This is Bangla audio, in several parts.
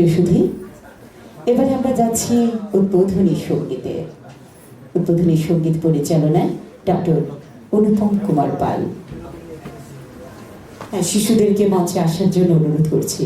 প্রিয় এবারে আমরা যাচ্ছি উদ্বোধনী সঙ্গীতে। উদ্বোধনী সংগীত পরিচালনায় ডক্টর অনুপম কুমার পাল। হ্যাঁ, শিশুদেরকে মঞ্চে আসার জন্য অনুরোধ করছি।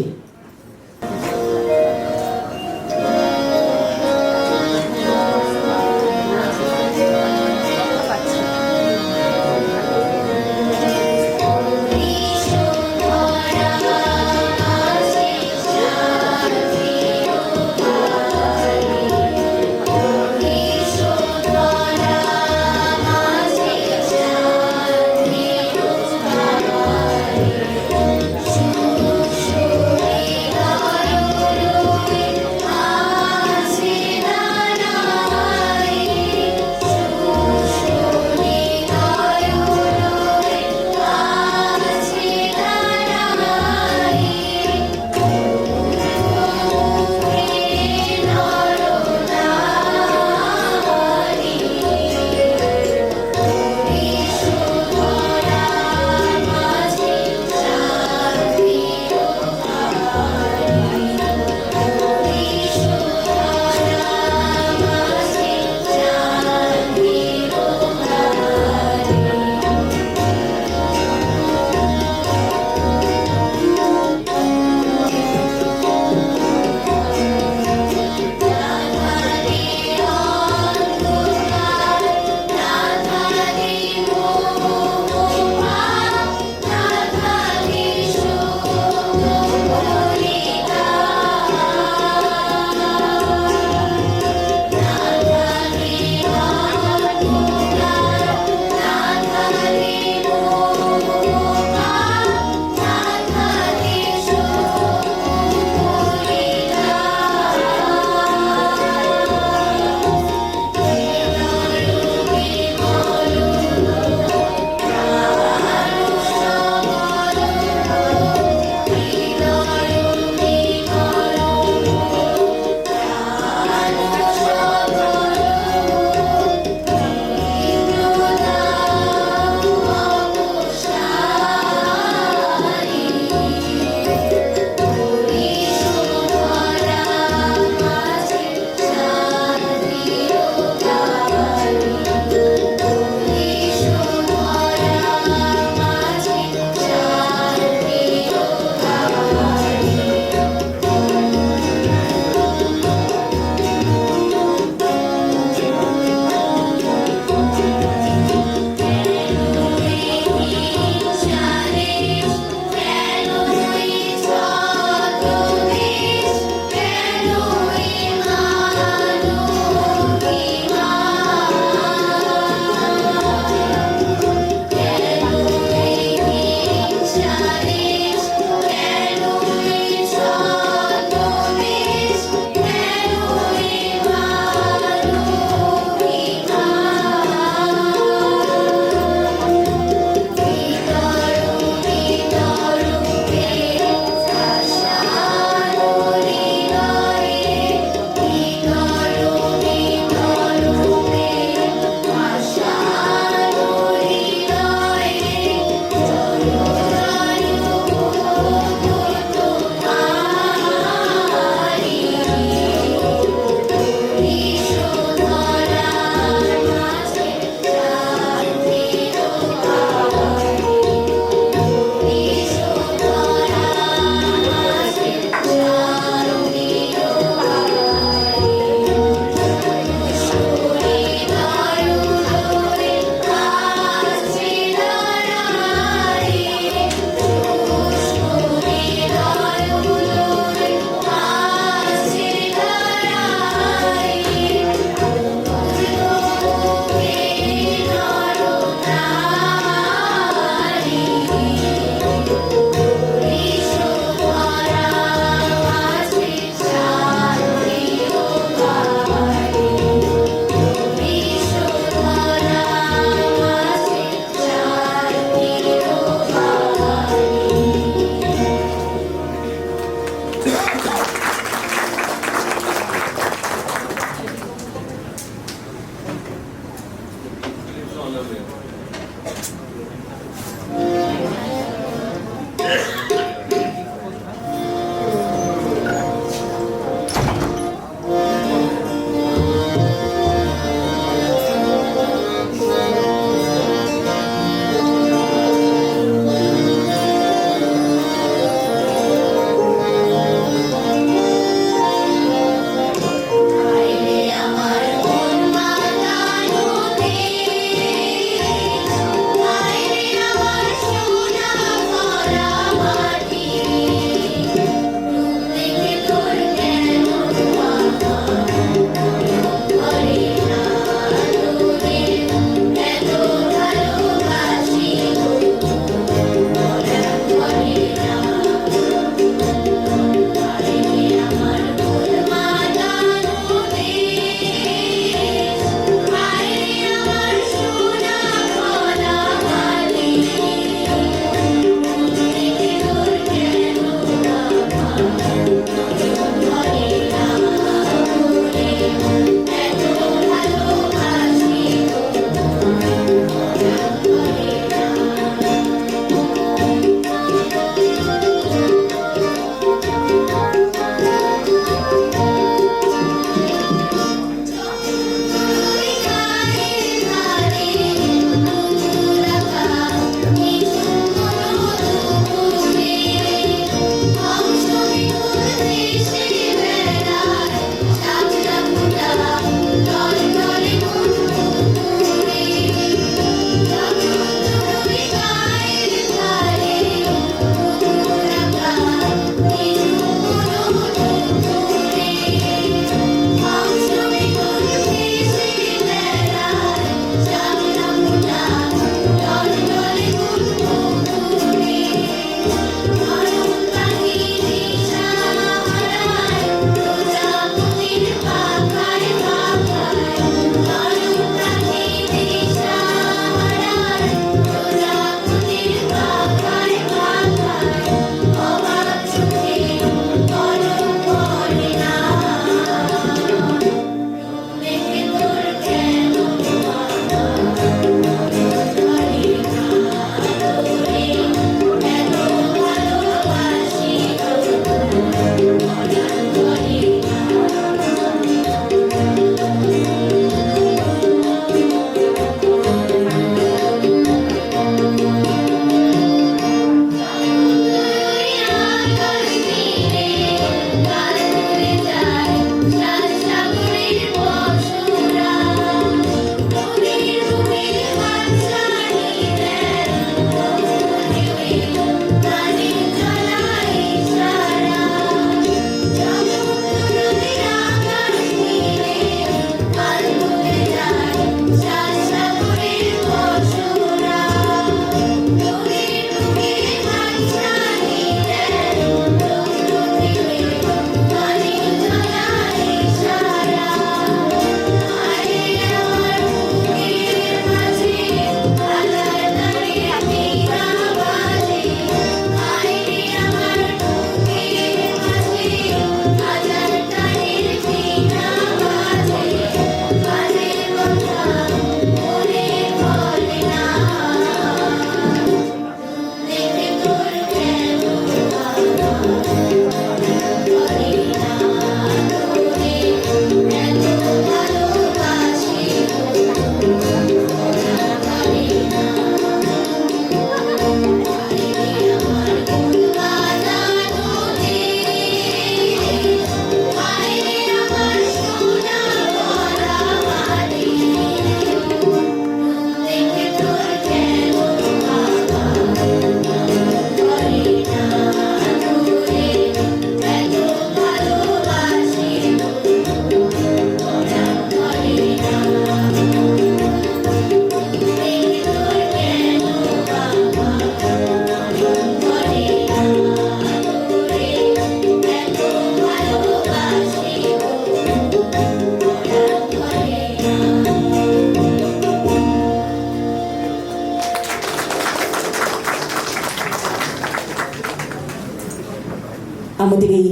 আমাদের এই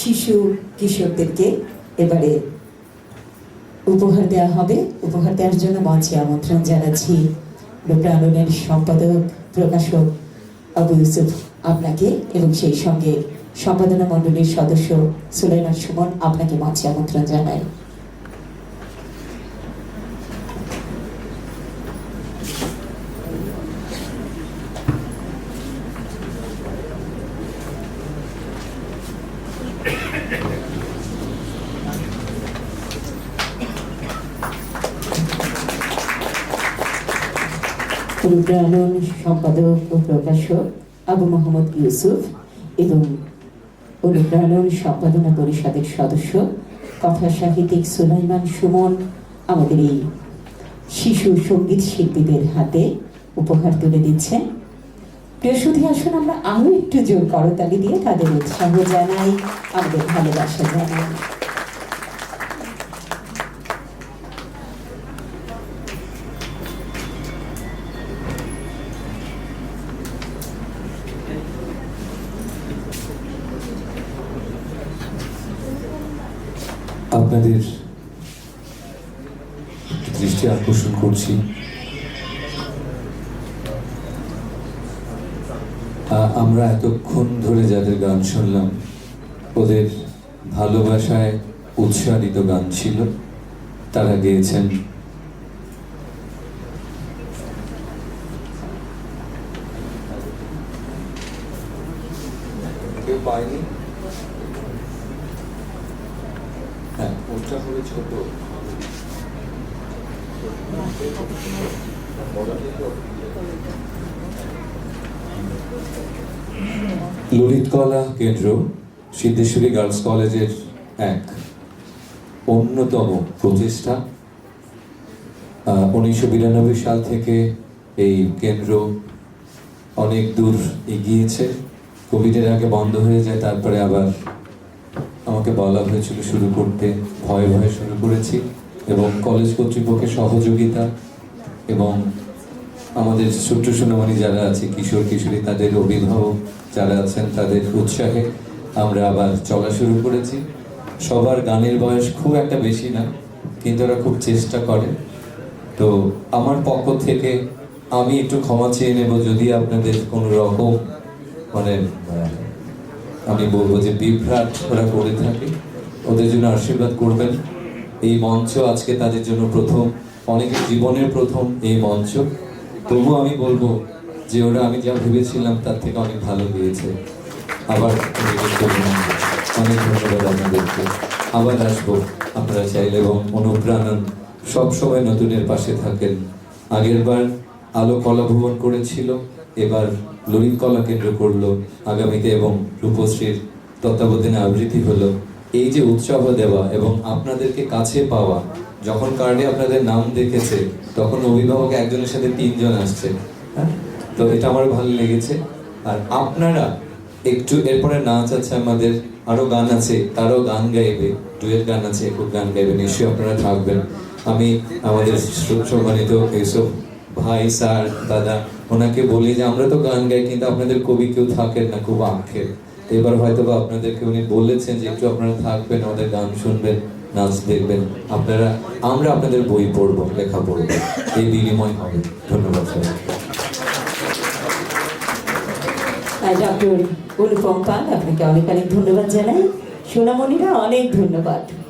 শিশু কিশোরদেরকে এবারে উপহার দেওয়া হবে। উপহার দেওয়ার জন্য মঞ্চে আমন্ত্রণ জানাচ্ছি লোকালনের সম্পাদক, প্রকাশক আবু ইউসুফ আপনাকে এবং সেই সঙ্গে সম্পাদনা মণ্ডলীর সদস্য সুলাইমান সুমন আপনাকে মঞ্চে আমন্ত্রণ জানাই। রুদ্রায়ণ সম্পাদক ও প্রকাশক আবু মোহাম্মদ ইউসুফ এবং অনুপ্রাণন সম্পাদনা পরিষদের সদস্য কথা সাহিত্যিক সুলাইমান সুমন, আমাদের এই শিশু সংগীত শিল্পীদের হাতে উপহার তুলে দিচ্ছেন। সুধী, আসুন আমরা আরও একটু জোর করতালি দিয়ে তাদের উৎসাহ জানাই, আমাদের ভালোবাসা জানাই। আপনাদের দৃষ্টি আকর্ষণ করছি। আমরা এতক্ষণ ধরে যাদের গান শুনলাম, ওদের ভালোবাসায় উৎসাহিত গান ছিল, তারা গেয়েছেন কেউ পায়নি হ্যাঁ ওটা হলে ছোট ললিত কলা কেন্দ্র সিদ্ধেশ্বরী গার্লস কলেজের এক অন্যতম প্রচেষ্টা উনিশশো বিরানব্বই সাল থেকে এই কেন্দ্র অনেক দূর এগিয়েছে। কোভিডের আগে বন্ধ হয়ে যায়, তারপরে আবার আমাকে বলা হয়েছিল শুরু করতে। ভয়ে ভয়ে শুরু করেছি। এবং কলেজ কর্তৃপক্ষের সহযোগিতা এবং আমাদের ছোট্ট সোনামণি যারা আছে, কিশোর, কিশোরী, তাদের অভিভাবক যারা আছেন, তাদের উৎসাহে আমরা আবার চলা শুরু করেছি। সবার গানের বয়স খুব একটা বেশি না, কিন্তু ওরা খুব চেষ্টা করে। তো আমার পক্ষ থেকে আমি একটু ক্ষমা চেয়ে নেব, যদি আপনাদের কোনো রকম মানে আমি বলব যে বিভ্রাট ওরা করে থাকে, ওদের জন্য আশীর্বাদ করবেন। এই মঞ্চ আজকে তাদের জন্য প্রথম, অনেকের জীবনের প্রথম এই মঞ্চ। তবু আমি বলব যে ওরা আমি যা ভেবেছিলাম তার থেকে অনেক ভালো গিয়েছে আবার অনেক ধন্যবাদ আপনাদেরকে। আবার আসব। আপনারা চাইলে এবং অনুপ্রাণন সবসময় নতুনের পাশে থাকেন। আগেরবার আলো কলা করেছিল, এবার ললিত কলা কেন্দ্র করল, আগামীতে এবং রূপশ্রীর তত্ত্বাবধানে আবৃত্তি হলো। এই যে উৎসাহ দেওয়া এবং আপনাদেরকে কাছে পাওয়া যখন কার্ডে আপনাদের নাম দেখেছে, তখন অভিভাবক একজনের সাথে তিনজন আসছে। হ্যাঁ? তো এটা আমার ভালো লেগেছে। আর আপনারা একটু, এরপরে নাচ আছে আমাদের, আরও গান আছে, তারও গান গাইবে ডুয়েট গান আছে একক গান গাইবে, নিশ্চয়ই আপনারা থাকবেন। আমি আমাদের সম্মানিত এইসব ভাই, স্যার, দাদা, ওনাকে বলি যে আমরা তো গান গাই, কিন্তু আপনাদের কবি কেউ থাকেন না, খুব তো এবার হয়তো বা আপনাদেরকে উনি বলেছেন যে একটু আপনারা থাকবেন, আমাদের গান শুনবেন। নাচ দেখবেন। আপনারা, আমরা আপনাদের বই পড়ব, লেখা পড়ব। এই বিনিময় হবে। ধন্যবাদ সবাইকে আর ডক্টর অনুপম পাল, আপনাকে অনেক অনেক ধন্যবাদ জানাই। সোনামণিরা, অনেক ধন্যবাদ।